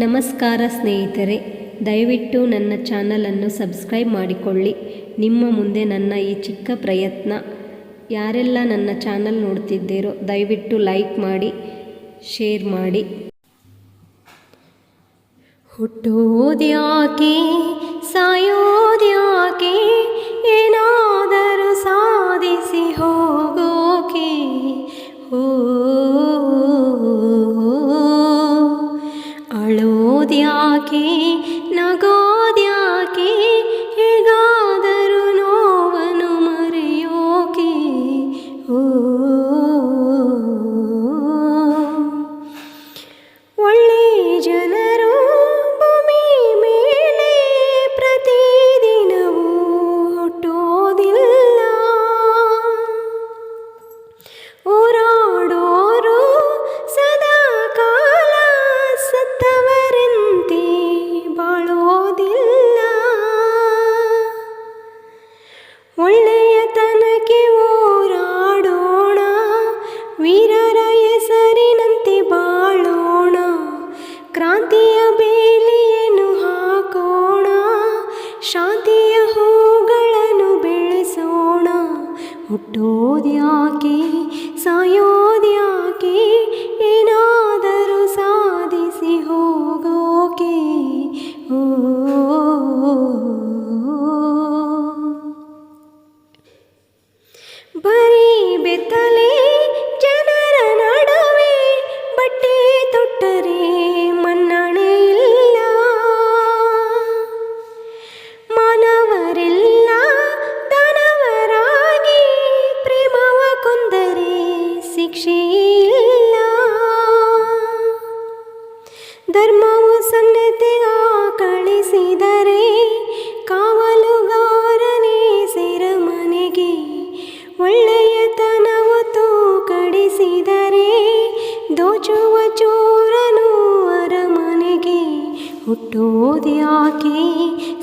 ನಮಸ್ಕಾರ ಸ್ನೇಹಿತರೆ, ದಯವಿಟ್ಟು ನನ್ನ ಚಾನಲನ್ನು ಸಬ್ಸ್ಕ್ರೈಬ್ ಮಾಡಿಕೊಳ್ಳಿ. ನಿಮ್ಮ ಮುಂದೆ ನನ್ನ ಈ ಚಿಕ್ಕ ಪ್ರಯತ್ನ. ಯಾರೆಲ್ಲ ನನ್ನ ಚಾನಲ್ ನೋಡ್ತಿದ್ದೀರೋ, ದಯವಿಟ್ಟು ಲೈಕ್ ಮಾಡಿ, ಶೇರ್ ಮಾಡಿ. ಹುಟ್ಟೋದ್ಯಾಕೆ, ಸಾಯೋದ್ಯಾಕೆ, ಏನಾದರೂ ಸಾಧಿಸಿ ಹೋಗೋಕೆ? ोद्या नगोद्या ಒಳ್ಳೆಯತನಕ್ಕೆ ಓರಾಡೋಣ ವೀರರ ಹೆಸರಿನಂತೆ ಬಾಳೋಣ ಕ್ರಾಂತಿಯ ಬೇಲಿಯನ್ನು ಹಾಕೋಣ ಶಾಂತಿಯ ಹೂಗಳನ್ನು ಬೆಳೆಸೋಣ. ಹುಟ್ಟೋದ್ಯಾಕೆ ಸಾಯೋದ್ಯಾಕೆ? ಒಳ್ಳೆಯತನವು ತೂಕಡಿಸಿದರೆ ದೋಚುವ ಚೋರನು ಅರಮನೆಗೆ ಹುಟ್ಟೋದ್ಯಾಕೆ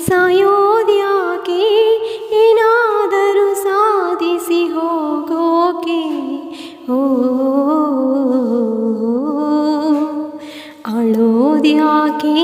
ಸಾಯೋದ್ಯಾಕೆ ಏನಾದರೂ ಸಾಧಿಸಿ ಹೋಗೋಕೆ. ಓ ಅಳೋದ್ಯಾಕೆ